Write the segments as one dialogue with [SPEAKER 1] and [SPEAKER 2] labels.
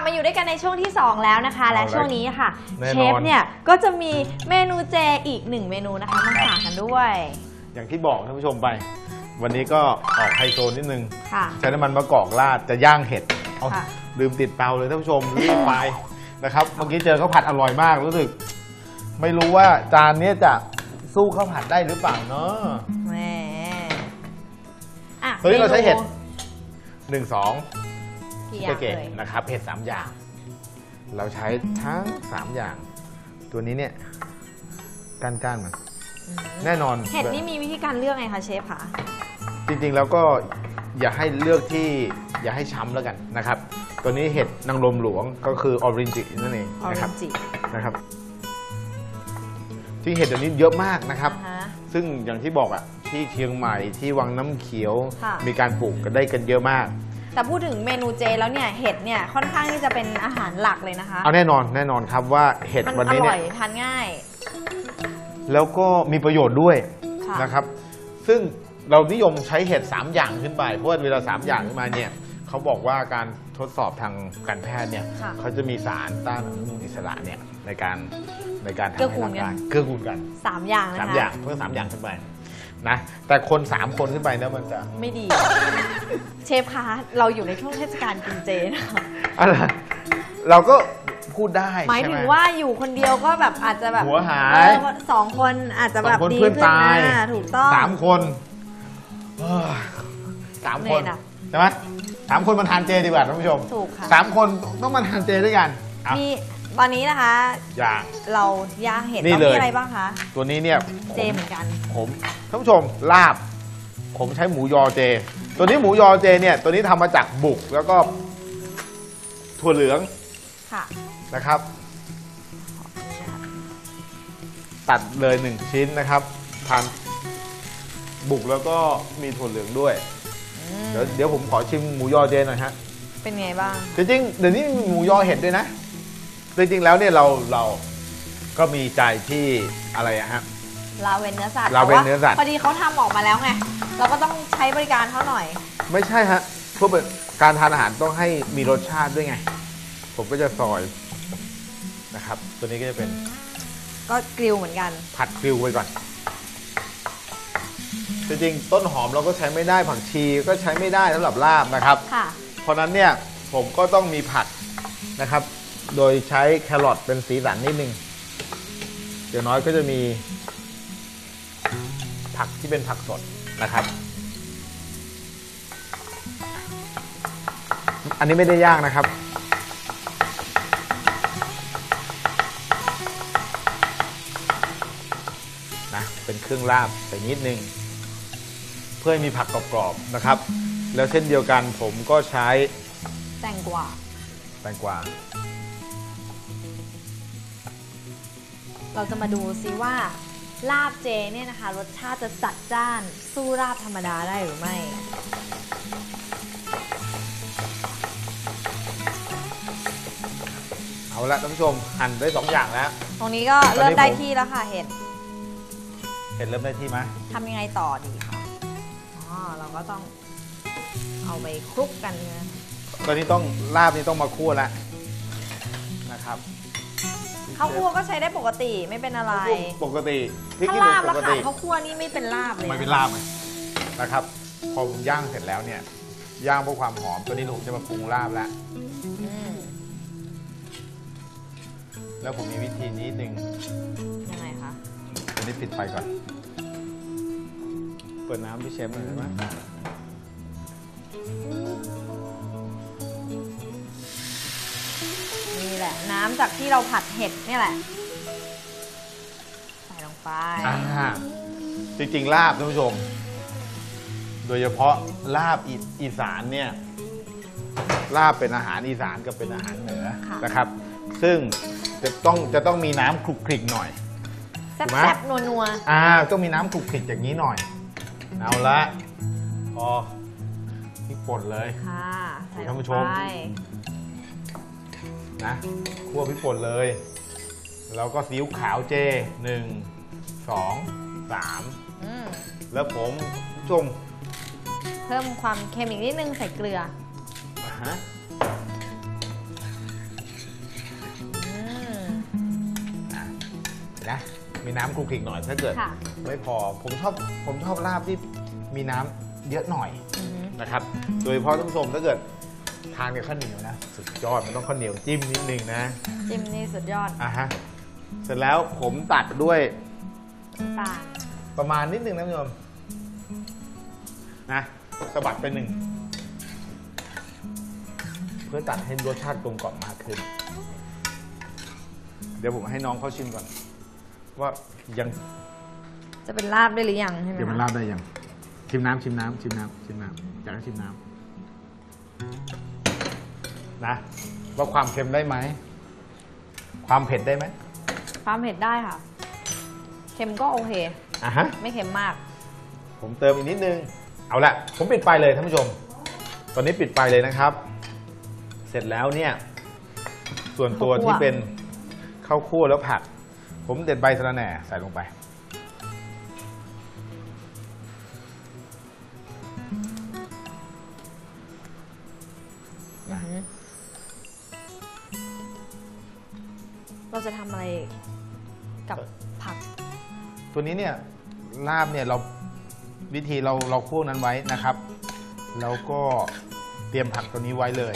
[SPEAKER 1] บมาอยู่ด้วยกันในช่วงที่ 2 แล้วนะคะและ
[SPEAKER 2] เอาละ
[SPEAKER 1] ช่วงนี้ค่ะ
[SPEAKER 2] แน่นอน
[SPEAKER 1] เชฟเนี่ยก็จะมีเมนูเจอีกหนึ่งเมนูนะคะมาฝากกันด้วย
[SPEAKER 2] อย่างที่บอกท่านผู้ชมไป วันนี้ก็ออกไฮโซนิดนึง
[SPEAKER 1] ค่ะ
[SPEAKER 2] ใช้น้ำมันมะกอกราดจะย่างเห็ดเอา
[SPEAKER 1] ค่ะ
[SPEAKER 2] ลืมติดเตาเลยท่านผู้ชมรีบไปนะครับเมื่อกี้เจอข้าวผัดอร่อยมากรู้สึก ไม่รู้ว่าจานเนี้ยจะสู้ข้าวผัดได้หรือเปล่าเนาะ
[SPEAKER 1] แหมอะ
[SPEAKER 2] ตัวนี้เราใช้เห็ด
[SPEAKER 1] มนู
[SPEAKER 2] หนึ่งสอง
[SPEAKER 1] กี่อย่าง
[SPEAKER 2] เก๋
[SPEAKER 1] เลย
[SPEAKER 2] ๆนะครับเห็ดสามอย่าง เราใช้ทั้งสามอย่าง ตัวนี้เนี่ยก้านๆมัน
[SPEAKER 1] อืม
[SPEAKER 2] แน่นอน
[SPEAKER 1] เห็ดนี่มีวิธีการเลือกไงคะเชฟคะ
[SPEAKER 2] จริงๆแล้วก็อย่าให้เลือกที่อย่าให้ช้ำแล้วกันนะครับ ตัวนี้เห็ดนางรมหลวงก็คือออรินจินั่นเอง
[SPEAKER 1] ออ
[SPEAKER 2] นะ
[SPEAKER 1] เร
[SPEAKER 2] ครับ
[SPEAKER 1] นจิ
[SPEAKER 2] นะครับที่เห็ดเดี๋ยวนี้เยอะมากนะครับ
[SPEAKER 1] อ่าฮะ
[SPEAKER 2] ซึ่งอย่างที่บอกอะที่เชียงใหม่ที่วังน้ำเขียว
[SPEAKER 1] ค่ะ
[SPEAKER 2] มีการปลูกกันได้กันเยอะมาก
[SPEAKER 1] แต่พูดถึงเมนูเจแล้วเนี่ยเห็ดเนี่ยค่อนข้างที่จะเป็นอาหารหลักเลยนะคะ
[SPEAKER 2] เอาแน่นอนแน่นอนครับว่าเห็ด
[SPEAKER 1] มัน
[SPEAKER 2] วัน
[SPEAKER 1] อ
[SPEAKER 2] นี้
[SPEAKER 1] ร่
[SPEAKER 2] เนี่
[SPEAKER 1] อยยทานง่าย
[SPEAKER 2] แล้วก็มีประโยชน์ด้วย
[SPEAKER 1] ค่ะ
[SPEAKER 2] นะครับ ซึ่งเรานิยมใช้เห็ด3 อย่างขึ้นไป เพราะว่าเวลา 3 อย่างขึ้นมาเนี่ยเขาบอกว่าการทดสอบทางการแพทย์เนี่ย
[SPEAKER 1] ค่ะ
[SPEAKER 2] เขาจะมีสารต้านอนุมูลอิสระเนี่ยในการในการทำ
[SPEAKER 1] เกื้อ
[SPEAKER 2] ให้
[SPEAKER 1] กูล
[SPEAKER 2] ร่าง
[SPEAKER 1] กัน
[SPEAKER 2] กายเกื้อกูลกัน
[SPEAKER 1] สามอย่างนะคะ
[SPEAKER 2] สามอย่างเพิ่มสามอย่างขึ้นไป นะ แต่คน 3 คนขึ้นไปเนี่ยมันจะ
[SPEAKER 1] ไม่ดี เชฟคะเราอยู่ในช่วงเทศกาลกินเจนะคะ
[SPEAKER 2] อะไร เราก็พูดได้
[SPEAKER 1] หมาย
[SPEAKER 2] ใช่
[SPEAKER 1] ถึ
[SPEAKER 2] ไง
[SPEAKER 1] ว่าอยู่คนเดียวก็แบบอาจจะแบบ
[SPEAKER 2] หัวหาย
[SPEAKER 1] เออสองคนอาจจะ
[SPEAKER 2] ส
[SPEAKER 1] แบ
[SPEAKER 2] อง
[SPEAKER 1] บ
[SPEAKER 2] คน
[SPEAKER 1] ดี
[SPEAKER 2] เพื่อน
[SPEAKER 1] ขึ้น
[SPEAKER 2] ตาย
[SPEAKER 1] นะถูกต้อง
[SPEAKER 2] สามคนเอ้ยสามคน
[SPEAKER 1] เหนื่อยนะ
[SPEAKER 2] ใช่ไหมสามคนมาทานเจดีกว่าท่านผู้ชม
[SPEAKER 1] ถูกค่ะ
[SPEAKER 2] สามคนต้องมาทานเจด้วยกันอะ
[SPEAKER 1] นี่ ตอนนี้นะคะ
[SPEAKER 2] อย่าง
[SPEAKER 1] เราย่างเห็ด
[SPEAKER 2] นี่
[SPEAKER 1] ต้อง
[SPEAKER 2] เลย
[SPEAKER 1] มีอะไรบ้างคะ
[SPEAKER 2] ตัวนี้เนี่ย
[SPEAKER 1] เจเหมือนกัน
[SPEAKER 2] ผมท่านผู้ชมลาบ ผมใช้หมูยอเจ ตัวนี้หมูยอเจเนี่ย ตัวนี้ทำมาจากบุกแล้วก็ถั่วเหลือง
[SPEAKER 1] ค่ะ
[SPEAKER 2] นะครับ ตัดเลยหนึ่งชิ้นนะครับทานบุกแล้วก็มีถั่วเหลืองด้วย
[SPEAKER 1] อืม
[SPEAKER 2] เดี๋ยวเดี๋ยวผมขอชิมหมูยอเจหน่อยฮะ
[SPEAKER 1] เป็นไงบ้าง
[SPEAKER 2] จริงๆเดี๋ยวนี้มีหมูยอเห็ดด้วยนะ จริงๆแล้วเนี่ยเราเราก็มีใจที่อะไรอะฮะ
[SPEAKER 1] ลาเวนเนื้อสัตว์
[SPEAKER 2] ลาเวนเนื้อสัตว์
[SPEAKER 1] พอดีเขาทำออกมาแล้วไง เราก็ต้องใช้บริการเขาหน่อย
[SPEAKER 2] ไม่ใช่ฮะเพื่อเป็นการทานอาหารต้องให้มีรสชาติด้วยไง ผมก็จะซอยนะครับ ตัวนี้ก็จะเป็น
[SPEAKER 1] ก็กริลเหมือนกัน
[SPEAKER 2] ผัดกริวไว้ก่อน จริงๆต้นหอมเราก็ใช้ไม่ได้ผักชีก็ใช้ไม่ได้สำหรับลาบนะครับ
[SPEAKER 1] ค่ะ
[SPEAKER 2] เพราะฉะนั้นเนี่ยผมก็ต้องมีผักนะครับ โดยใช้แครอทเป็นสีสันนิดนึงเดี๋ยวน้อยก็จะมี ผักที่เป็นผักสดนะครับ อันนี้ไม่ได้ย่างนะครับนะเป็นเครื่องลาบใส่นิดนึง เพื่อให้มีผักกรอบๆนะครับ แล้วเช่นเดียวกันผมก็ใช้
[SPEAKER 1] แตงกวา
[SPEAKER 2] แตงกวา
[SPEAKER 1] เราจะมาดูซิว่าลาบเจเนี่ยนะคะ รสชาติจะจัดจ้านสู้ลาบธรรมดาได้หรือไม่
[SPEAKER 2] เอาละท่านผู้ชมหั่นได้สองอย่างแล้ว
[SPEAKER 1] ตรงนี้ก็
[SPEAKER 2] ตอนนี้
[SPEAKER 1] เริ่มได้
[SPEAKER 2] ผม
[SPEAKER 1] ที่แล้วค่ะเห็ด
[SPEAKER 2] เห็นเริ่มได้ที่ไหม
[SPEAKER 1] ทำยังไงต่อดีคะอ๋อเราก็ต้องเอาไปคลุกกันนะ
[SPEAKER 2] ตอนนี้ต้องลาบนี่ต้องมาคั่วแล้วนะครับ
[SPEAKER 1] ข้าวคั่วก็ใช้ได้ปกติไม่เป็นอะไร
[SPEAKER 2] ปกติพริก
[SPEAKER 1] ถ้า
[SPEAKER 2] ขี้หนู
[SPEAKER 1] ลาบ
[SPEAKER 2] ป
[SPEAKER 1] แล้ว
[SPEAKER 2] ก
[SPEAKER 1] ขา
[SPEAKER 2] ติ
[SPEAKER 1] ดข้าวคั่วนี่ไม่เป็นลาบเลย
[SPEAKER 2] ไม่เป็นลาบไงนะครับ พอผมย่างเสร็จแล้วเนี่ยย่างเพื่อความหอมตัวนี้ผมจะมาปรุงลาบแล้ว
[SPEAKER 1] อืม
[SPEAKER 2] แล้วผมมีวิธีนิดนึง
[SPEAKER 1] ยังไงคะ
[SPEAKER 2] ตัวนี้ปิดไฟก่อน เปิดน้ำพี่เชฟหน่อยได้ไหม
[SPEAKER 1] น้ำจากที่เราผัดเห็ดนี่แหละ ใส่ลงไป
[SPEAKER 2] อ่าจริงๆลาบท่านผู้ชม โดยเฉพาะลาบอีอีสานเนี่ยลาบเป็นอาหารอีสานกับเป็นอาหารเหนือ
[SPEAKER 1] ค่ะ
[SPEAKER 2] นะครับ ซึ่งจะต้องจะต้องมีน้ำคลุกคลิกหน่อย
[SPEAKER 1] แซ่
[SPEAKER 2] ถูกไหม
[SPEAKER 1] บๆนัว
[SPEAKER 2] อ่าต้องมีน้ำคลุกคลิกอย่างนี้หน่อย เอาละพอพริกป่นเลย
[SPEAKER 1] ๆ ค่ะ ใส่ล
[SPEAKER 2] ท่าน
[SPEAKER 1] ง
[SPEAKER 2] ผู้ชม
[SPEAKER 1] ไป
[SPEAKER 2] นะคั่วพริกป่นเลย แล้วก็ซีอิ๊วขาวเจหนึ่งสองสามแล้วผมผู้ชม
[SPEAKER 1] เพิ่มความเค็มอีกนิดนึงใส่เกลือ
[SPEAKER 2] มนะมีน้ำครุกคลิกหน่อยถ้าเกิด
[SPEAKER 1] ค่ะ
[SPEAKER 2] ไม่พอผมชอบผมชอบลาบที่มีน้ำเยอะหน่อย
[SPEAKER 1] อ
[SPEAKER 2] นะครับ โดยเฉพาะท่านผู้ชมถ้าเกิด ทานกับข้าวเหนียวนะ สุดยอดมันต้องข้าวเหนียวจิ้มนิดนึงนะ
[SPEAKER 1] จิ้มนี่สุดยอด
[SPEAKER 2] อะฮะเสร็จแล้วผมตัดด้วย
[SPEAKER 1] ตาล
[SPEAKER 2] ประมาณนิดนึงนะคุณผู้ชมนะสะบัดไปหนึ่ง เพื่อตัดให้รสชาติกลมกล่อมมากขึ้น เดี๋ยวผมให้น้องเขาชิมก่อน ว่ายัง
[SPEAKER 1] จะเป็นลาบได้หรือยังใช่ไหม
[SPEAKER 2] เดี๋ยวมัน
[SPEAKER 1] คะ
[SPEAKER 2] ลาบได้ยัง ชิมน้ำชิมน้ำชิมน้ำชิมน้ำอยากให้ชิมน้ำ นะว่าความเค็มได้ไหม ความเผ็ดได้ไหม
[SPEAKER 1] ความเผ็ดได้ค่ะ เค็มก็โอเค
[SPEAKER 2] อะฮะ
[SPEAKER 1] ไม่เค็มมาก
[SPEAKER 2] ผมเติมอีกนิดนึง เอาละผมปิดไฟเลยท่านผู้ชม ตอนนี้ปิดไฟเลยนะครับ เสร็จแล้วเนี่ย ส่วนตัว
[SPEAKER 1] ข้าวคั่ว
[SPEAKER 2] ที่เป็นข้าวคั่วแล้วผัก ผมเด็ดใบสะระแหน่ใส่ลงไป
[SPEAKER 1] อือหือ เราจะทำอะไรกับผัก
[SPEAKER 2] ตัวนี้เนี่ยลาบเนี่ยเราวิธีเราเราคั่วนั้นไว้นะครับ แล้วก็เตรียมผักตัวนี้ไว้เลย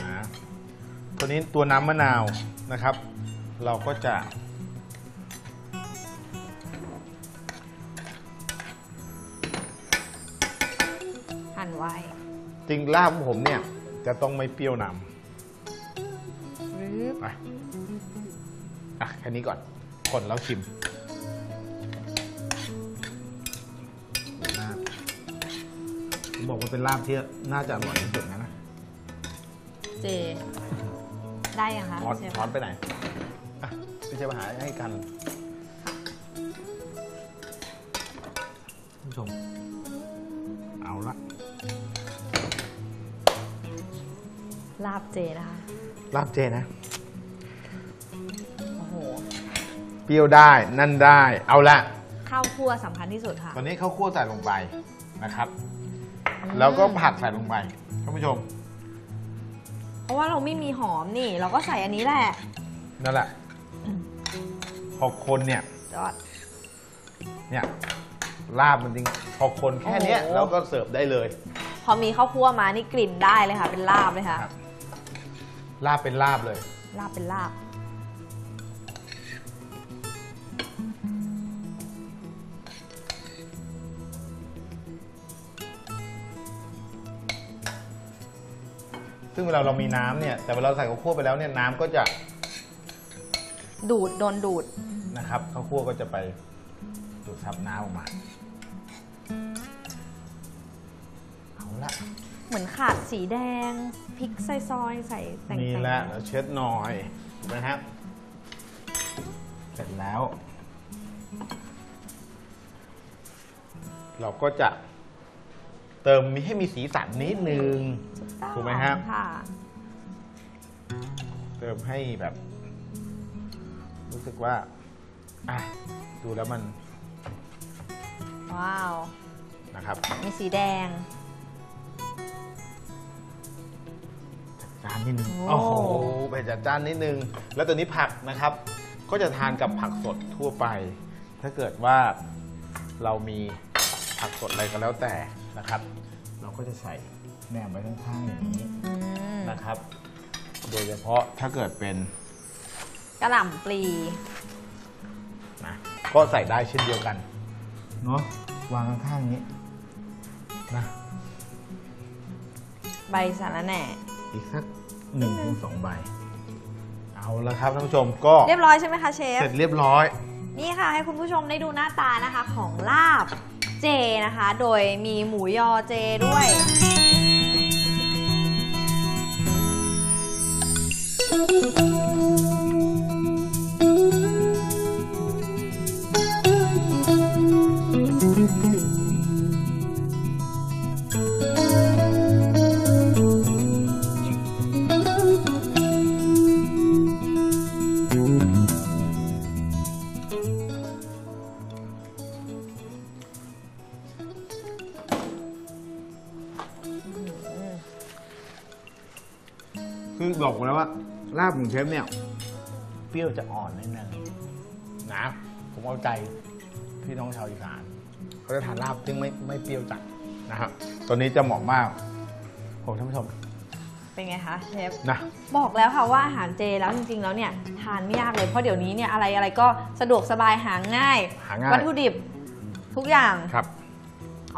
[SPEAKER 2] นะตัวนี้ตัวน้ำมะนาวนะครับ เราก็จะ
[SPEAKER 1] หั่นไว้
[SPEAKER 2] จริงลาบของผมเนี่ยจะต้องไม่เปรี้ยวน
[SPEAKER 1] หรือำ
[SPEAKER 2] ไปอะแค่นี้ก่อนคนแล้วชิมลาบผมบอกว่าเป็นลาบที่น่าจะอร่อยที่สุดนะนะ
[SPEAKER 1] เจ ได้ยังคะ
[SPEAKER 2] ช้อน
[SPEAKER 1] เชฟ
[SPEAKER 2] ช้อนไปไหนอะพี่เชฟมาหาให้กันท่านผู้ชม เอาละ
[SPEAKER 1] ลาบเจนะคะ
[SPEAKER 2] ลาบเจนะ
[SPEAKER 1] โอ้โห
[SPEAKER 2] เปรี้ยวได้นั่นได้ เอาละ
[SPEAKER 1] ข้าวคั่วสำคัญที่สุดค่ะ
[SPEAKER 2] ตอนนี้ข้าวคั่วใส่ลงไปนะครับ แล้วก็ผักใส่ลงไปท่านผู้ชม
[SPEAKER 1] เพราะว่าเราไม่มีหอมนี่ เราก็ใส่อันนี้แหละ
[SPEAKER 2] นั่นแหละพอคนเนี่ย
[SPEAKER 1] ยอด
[SPEAKER 2] เนี่ยลาบมันจริงพอคนแค่เนี้ย
[SPEAKER 1] โอ้โห
[SPEAKER 2] เราก็เสิร์ฟได้เลย
[SPEAKER 1] พอมีข้าวคั่วมานี่กลิ่นได้เลยค่ะ เป็นลาบเลยค่ะ
[SPEAKER 2] ครับ ลาบเป็นลาบเลย
[SPEAKER 1] ลาบเป็นลาบ
[SPEAKER 2] ซึ่งเวลาเรามีน้ำเนี่ย แต่เวลาเราใส่ข้าวคั่วไปแล้วเนี่ยน้ำก็จะ
[SPEAKER 1] ดูด โดนดูด
[SPEAKER 2] นะครับข้าวคั่วก็จะไปดูดซับน้ำออกมา เอาละ
[SPEAKER 1] เหมือนขาดสีแดงพริกซอยๆใส่แต่ง
[SPEAKER 2] มี
[SPEAKER 1] ๆ
[SPEAKER 2] แล้วแล้วเช็ดหน่อยถูกไหมครับ เสร็จแล้ว เราก็จะเติมมีให้มีสีสันนิดนึง ถูกไหมครับ
[SPEAKER 1] ค่ะ
[SPEAKER 2] เติมให้แบบ รู้สึกว่า อะ ดูแล้วมัน
[SPEAKER 1] ว้าว
[SPEAKER 2] นะครับ
[SPEAKER 1] มีสีแดง
[SPEAKER 2] จานนิดนึง
[SPEAKER 1] โอ้
[SPEAKER 2] โอ้โหไปจัดจานนิดนึง แล้วตัวนี้ผักนะครับ ก็จะทานกับผักสดทั่วไป ถ้าเกิดว่าเรามีผักสดอะไรก็แล้วแต่นะครับ เราก็จะใส่แหนมไว้ข้างๆอย่างนี้
[SPEAKER 1] อืม
[SPEAKER 2] นะครับ โดยเฉพาะถ้าเกิดเป็น
[SPEAKER 1] กระหล่ำปลี
[SPEAKER 2] นะก็ใส่ได้เช่นเดียวกันเนาะวางข้างๆอย่างนี้นะ
[SPEAKER 1] ใบสาระแหน่
[SPEAKER 2] อีกสักหนึ่งถึงสองใบ เอาละครับท่านผู้ชมก็
[SPEAKER 1] เรียบร้อยใช่ไหมคะเชฟ
[SPEAKER 2] เสร็จเรียบร้อย
[SPEAKER 1] นี่ค่ะ ให้คุณผู้ชมได้ดูหน้าตานะคะของลาบเจนะคะ โดยมีหมูยอเจด้วย
[SPEAKER 2] คือบอกแล้วว่าลาบของเชฟเนี่ย เปรี้ยวจะอ่อนนิดนึงนะ ผมเอาใจพี่น้องชาวอีสาน เขาจะทานลาบซึ่งไม่ไม่เปรี้ยวจัดนะครับ ตัวนี้จะเหมาะมากผมท่านผู้ชม
[SPEAKER 1] เป็นไงคะเชฟ
[SPEAKER 2] นะ
[SPEAKER 1] บอกแล้วค่ะว่าอาหารเจแล้วจริงๆ แล้วเนี่ยทานไม่ยากเลยเพราะเดี๋ยวนี้เนี่ยอะไรอะไรก็สะดวกสบายหาง่าย
[SPEAKER 2] หาง่าย
[SPEAKER 1] วัตถุดิบทุกอย่าง
[SPEAKER 2] ครับ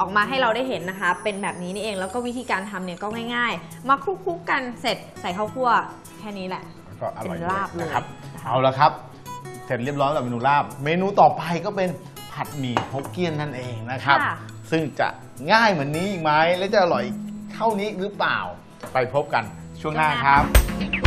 [SPEAKER 1] ออกมาให้เราได้เห็นนะคะ เป็นแบบนี้นี่เองแล้วก็วิธีการทำเนี่ยก็ง่าย ๆ มาคลุกๆกันเสร็จใส่ข้าวคั่วแค่นี้แหละ
[SPEAKER 2] แล้วก็อร่อย
[SPEAKER 1] เป็นลาบเลย
[SPEAKER 2] นะครับ
[SPEAKER 1] นะคะ
[SPEAKER 2] เอาละครับ เสร็จเรียบร้อยกับเมนูลาบ เมนูต่อไปก็เป็นผัดหมี่ฮกเกี้ยนนั่นเองนะครับ
[SPEAKER 1] ค่ะ
[SPEAKER 2] ซึ่งจะง่ายเหมือนนี้อีกไหมและจะอร่อยเท่านี้หรือเปล่า ไปพบกันช่วงหน้าครับ